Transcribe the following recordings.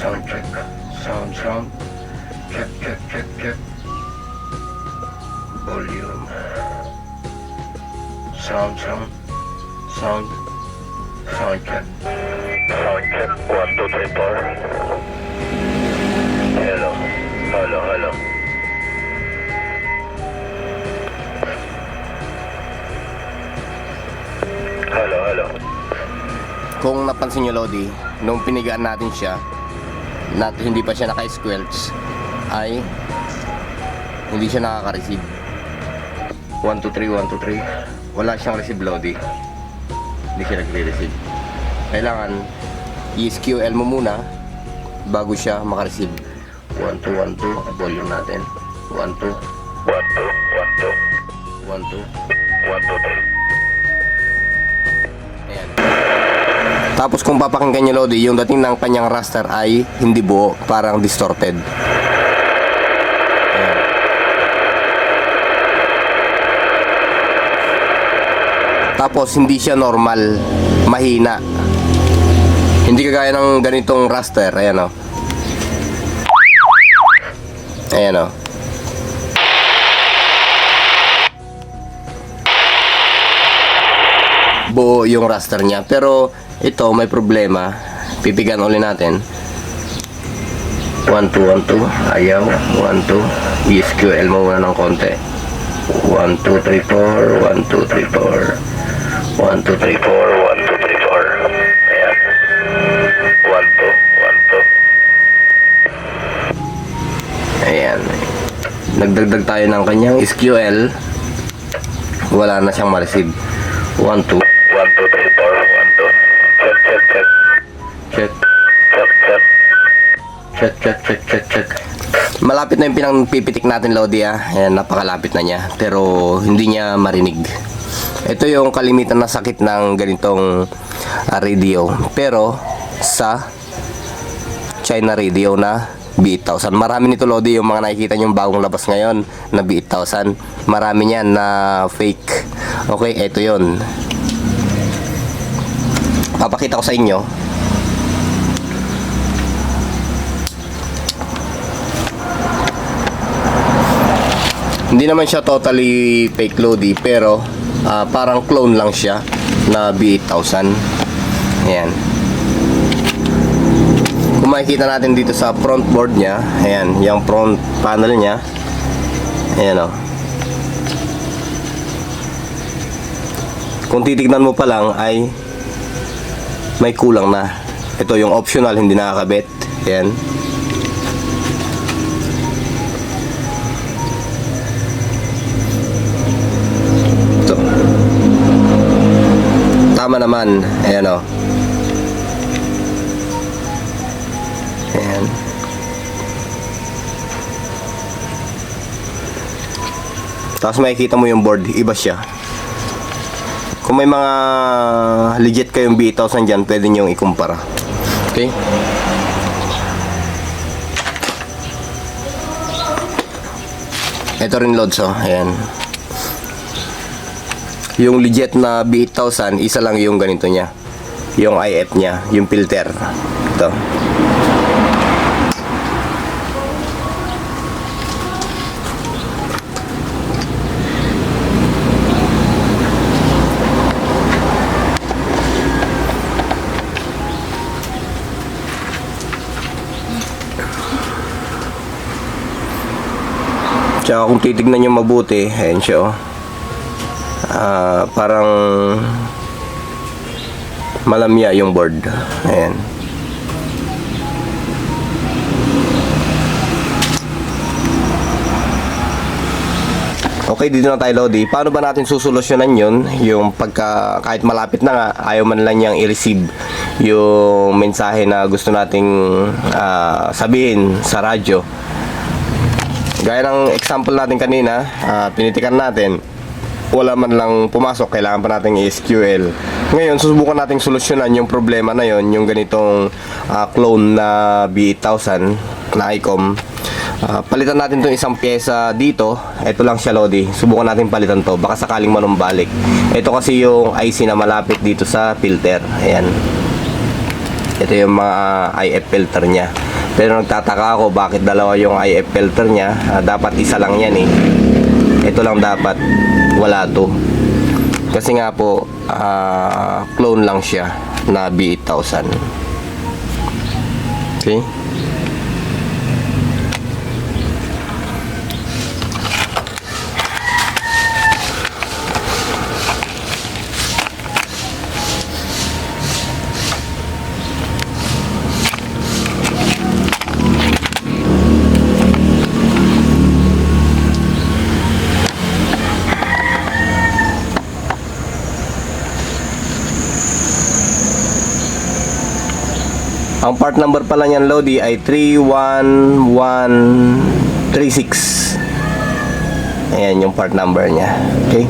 sound check. Sound, sound. Check, check, check, check. Volume. Sound, sound. Sound. Sound check. Sound check. One, two, three, four. Hello. Hello, hello. Hello, hello. Kung napansin nyo Lodi, nung pinigaan natin siya, na hindi pa siya naka-squelch, ay hindi siya nakaka-receive. 1, 2, 3, 1, 2, 3. Wala siyang receive Lodi. Hindi siya nagre-receive. Kailangan i-SQL mo muna bago siya maka-receive. 1, 2, 1, 2. Volume natin. 1, 2. 1, 2, 1, 2. 1, 2. 1, 2, 3. Tapos kung papakinggan nyo Lodi, yung dating ng kanyang raster ay hindi buo, parang distorted. Tapos hindi siya normal, mahina. Hindi kagaya ng ganitong raster, ayan o. Ayan o. buo yung raster niya. Pero ito may problema. Pipigan uli natin. 1, 2, 1, 2. Ayaw. 1, 2. ESQL mo muna ng konti. 1, 2, 3, 4. 1, 2, 3, 4. 1, 2, 3, 4. 1, 2, 3, 4. Ayan. 1, 2, 1, 2. Ayan. Nagdagdag tayo ng kanyang SQL. Wala na siyang ma-receive. 1, 2. 1, 2, Check. Check, check. Check, check, check. Malapit na yung pinangpipitik natin, Lodi, ah. Ayan, napakalapit na niya. Pero hindi niya marinig. Ito yung kalimitan na sakit ng ganitong ah, radio. Pero sa China radio na B8000. Marami nito, Lodi, yung mga nakikita nyo bagong labas ngayon na B8000. Marami niyan na fake. Okay, ito yon. Papakita ko sa inyo. Hindi naman siya totally fake Lodi pero ah, parang clone lang siya na B8000. Ayan. Kung makikita natin dito sa front board niya, ayan, yung front panel niya. Ayan o. Kung titignan mo pa lang ay may kulang na. Ito yung optional, hindi nakakabit. Ayan. Naman. Ayan o. Ayan. Tapos makikita mo yung board, iba siya. Kung may mga legit kayong B8000 dyan, pwede nyo ikumpara. Okay? Ito rin loads oh. Ayan. Yung legit na B8000, isa lang yung ganito niya. Yung IF niya, yung filter. Ito. Tsaka kung titignan nyo mabuti, ayan siya oh. Ah, parang malamya yung board. Ayan. Okay, dito na tayo, Lodi. Paano ba natin susolusyonan yun? Yung pagka, kahit malapit na nga, ayaw man lang niyang i-receive yung mensahe na gusto nating ah, sabihin sa radyo. Gaya ng example natin kanina, ah, pinitikan natin, wala man lang pumasok, kailangan pa nating SQL. Ngayon, susubukan nating solusyonan yung problema na yon, yung ganitong ah, clone na B8000 na ICOM. Ah, palitan natin tong isang pyesa dito. Ito lang siya, Lodi. Subukan natin palitan to. Baka sakaling manumbalik. Ito kasi yung IC na malapit dito sa filter. Ayan. ito yung mga IF filter niya. Pero nagtataka ako bakit dalawa yung IF filter niya. Ah, dapat isa lang yan eh. Ito lang dapat. Wala to. Kasi nga po, ah, clone lang siya na B8000. Okay? Ang part number pala niyan, Lodi, ay 31136. Ayan yung part number niya. Okay?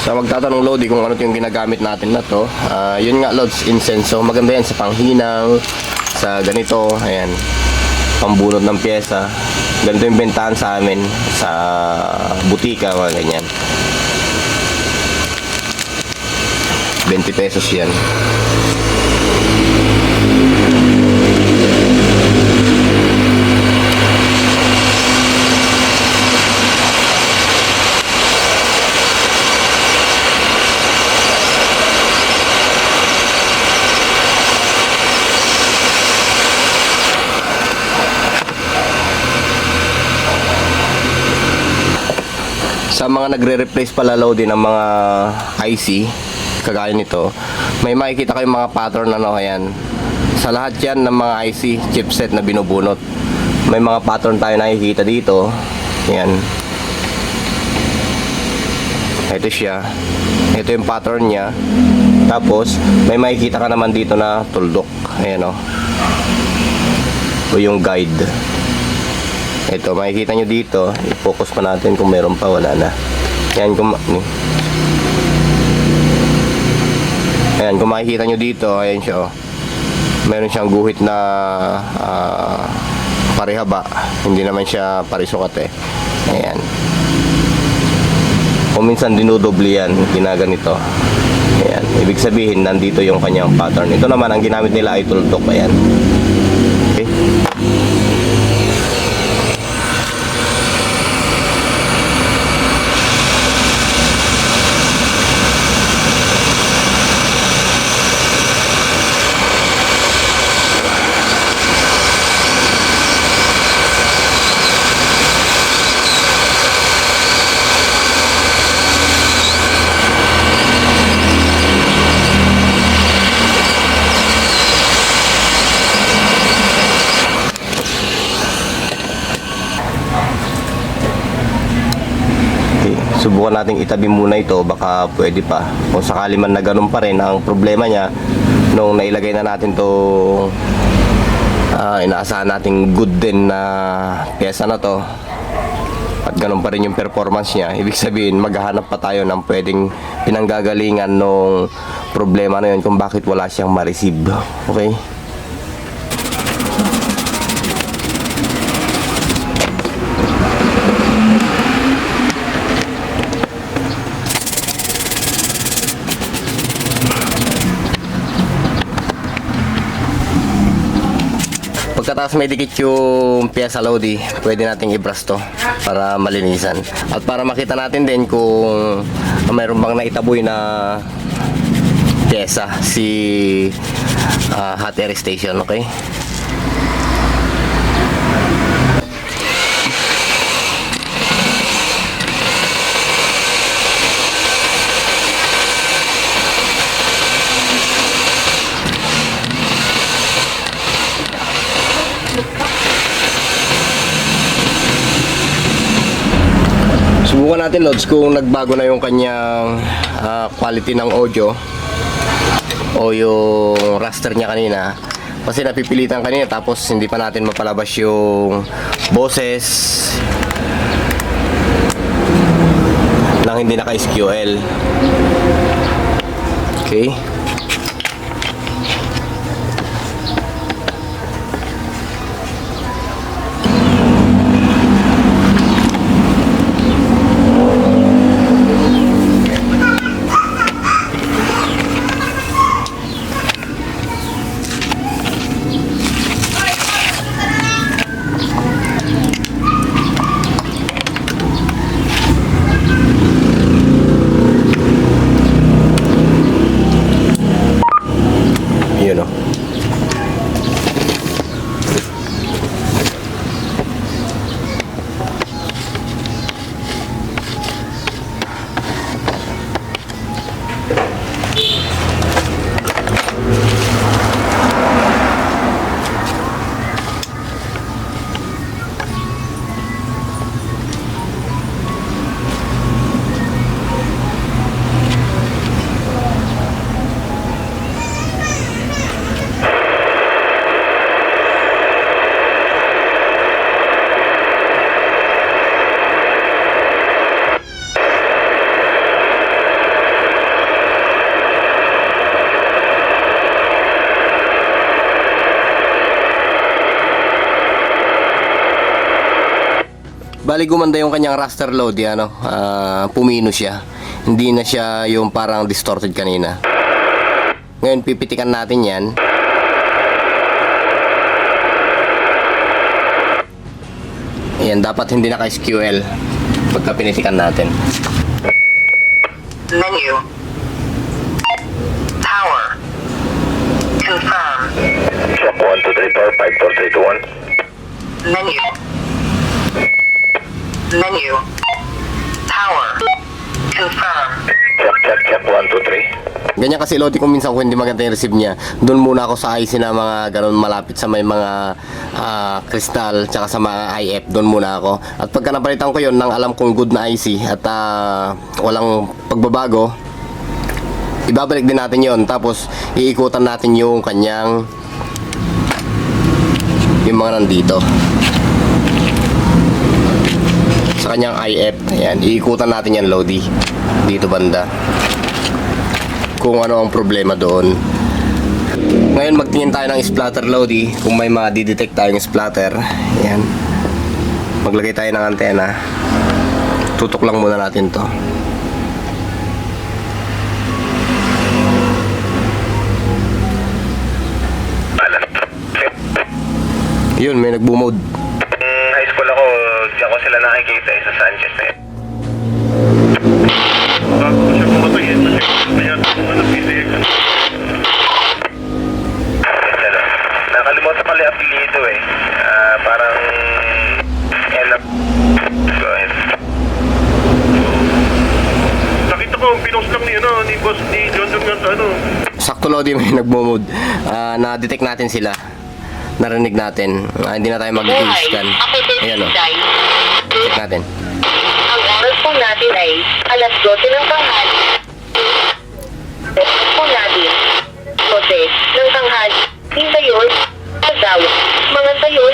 Sa magtatanong Lodi kung ano yung ginagamit natin na to, ah, yun nga Lods, incense. So maganda yan sa panghinang, sa ganito, ayan, pambunod ng pyesa. Ganito yung bentahan sa amin sa butika, mga ganyan. 20 pesos yan. Sa mga nagre-replace pala load din ng mga IC, kagaya nito, may makikita kayong mga pattern ano ayan. Sa lahat yan ng mga IC chipset na binubunot. May mga pattern tayo nakikita dito. Ayan. Ito siya. Ito yung pattern niya. Tapos, may makikita ka naman dito na tuldok. Ayan o. O yung guide. Ito, makikita nyo dito. I-focus pa natin kung meron pa, wala na. Ayan, kung. Ayan, kung makikita nyo dito, ayan siya, oh. Meron siyang guhit na ah, parihaba. Hindi naman siya parisukat eh. Ayan. Kung minsan dinudobli yan, ginaganito. Ayan. Ibig sabihin, nandito yung kanyang pattern. Ito naman, ang ginamit nila ay tuldok. Ayan. Okay. Okay, subukan nating itabi muna ito baka pwede pa. Kung sakali man na ganun pa rin ang problema niya nung nailagay na natin to ah, inaasahan nating good din na pyesa na to at ganun pa rin yung performance niya ibig sabihin maghahanap pa tayo ng pwedeng pinanggagalingan nung problema na yun kung bakit wala siyang ma-receive. Okay Pagkatapos may dikit yung pyesa Lodi, pwede nating i-brush to para malinisan. At para makita natin din kung mayroon bang naitaboy na pyesa si ah, hot air station, okay? Subukan natin Lods kung nagbago na yung kanyang ah, quality ng audio o yung raster niya kanina. Kasi napipilitan kanina tapos hindi pa natin mapalabas yung boses nang hindi naka SQL okay Bali gumanda yung kanyang raster load, yan, ano, ah, pumino siya. Hindi na siya yung parang distorted kanina. Ngayon, pipitikan natin yan. Yan, dapat hindi naka-SQL pagka pinitikan natin. Menu. Power. Confirm. Check 1, 2, 3, 4, 5, 4, 3, 2, 1. Menu. Menu. Power. Confirm. Check, check, check 1, 2, 3. Ganyan kasi Lodi kung minsan kung hindi maganda yung receive niya, doon muna ako sa IC na mga ganun malapit sa may mga ah, kristal tsaka sa mga IF, doon muna ako. At pagka napalitan ko yon nang alam kong good na IC at ah, walang pagbabago, ibabalik din natin yon tapos iikutan natin yung kanyang yung mga nandito sa kanyang IF ayan, iikutan natin yan Lodi dito banda kung ano ang problema doon. Ngayon magtingin tayo ng splatter Lodi kung may ma-detect tayong splatter. Ayan. Maglagay tayo ng antena. Tutok lang muna natin to. Yun, may nagbo-mode. Mm, high school ako, diyan ko sila nakikita eh, sa Sanchez eh. Bago ko siya pumatay eh. Kasi kaya kung ano PCX. Ano, nakalimutan pala yung apelido eh. Ah, parang... Ella... Go ahead. Nakita ko, pinost lang ni, ano, ni boss, ni John John nga sa ano. Sakto Lodi may nagbo-mode. Ah, na-detect natin sila. Narinig natin. Ah, hindi na tayo mag-scan. Ayan o. Check natin. Ang oras po natin ay alas 12 ng tanghali. Po natin. 12 ng tanghali. Hintayon. Agaw. Mga tayon.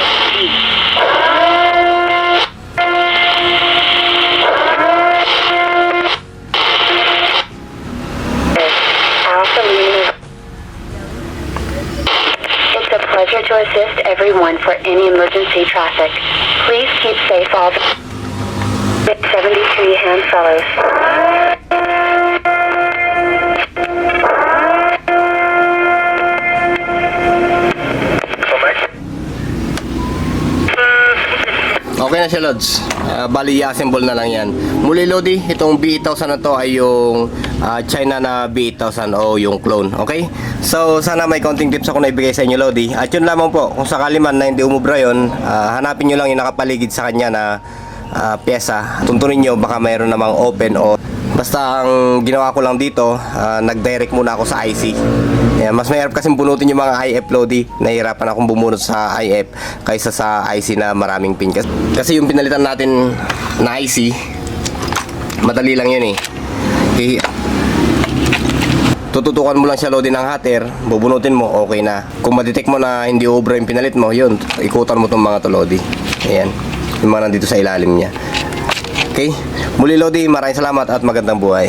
911 for any emergency traffic. Please keep safe all the... 73 hand fellows. Okay na siya, Lods. Ah, bali, i-assemble na lang yan. Muli, Lodi, itong B8000 na to ay yung ah, China na B8000 o yung clone. Okay? So, sana may konting tips ako na ibigay sa inyo, Lodi. At yun lamang po, kung sakali man na hindi umubra yun, ah, hanapin nyo lang yung nakapaligid sa kanya na ah, pyesa. Tuntunin nyo, baka mayroon namang open o Basta ang ginawa ko lang dito, ah, nag-direct muna ako sa IC. Ayan, mas mahirap kasi bunutin yung mga IF Lodi. Nahihirapan akong bumunot sa IF kaysa sa IC na maraming pin. Kas- Kasi yung pinalitan natin na IC, madali lang yun eh. I- tututukan mo lang siya Lodi ng hater, bubunutin mo, okay na. Kung madetect mo na hindi obra yung pinalit mo, yun, ikutan mo tong mga to Lodi. Ayan, yung mga nandito sa ilalim niya. Okay? Muli Lodi, maraming salamat at magandang buhay.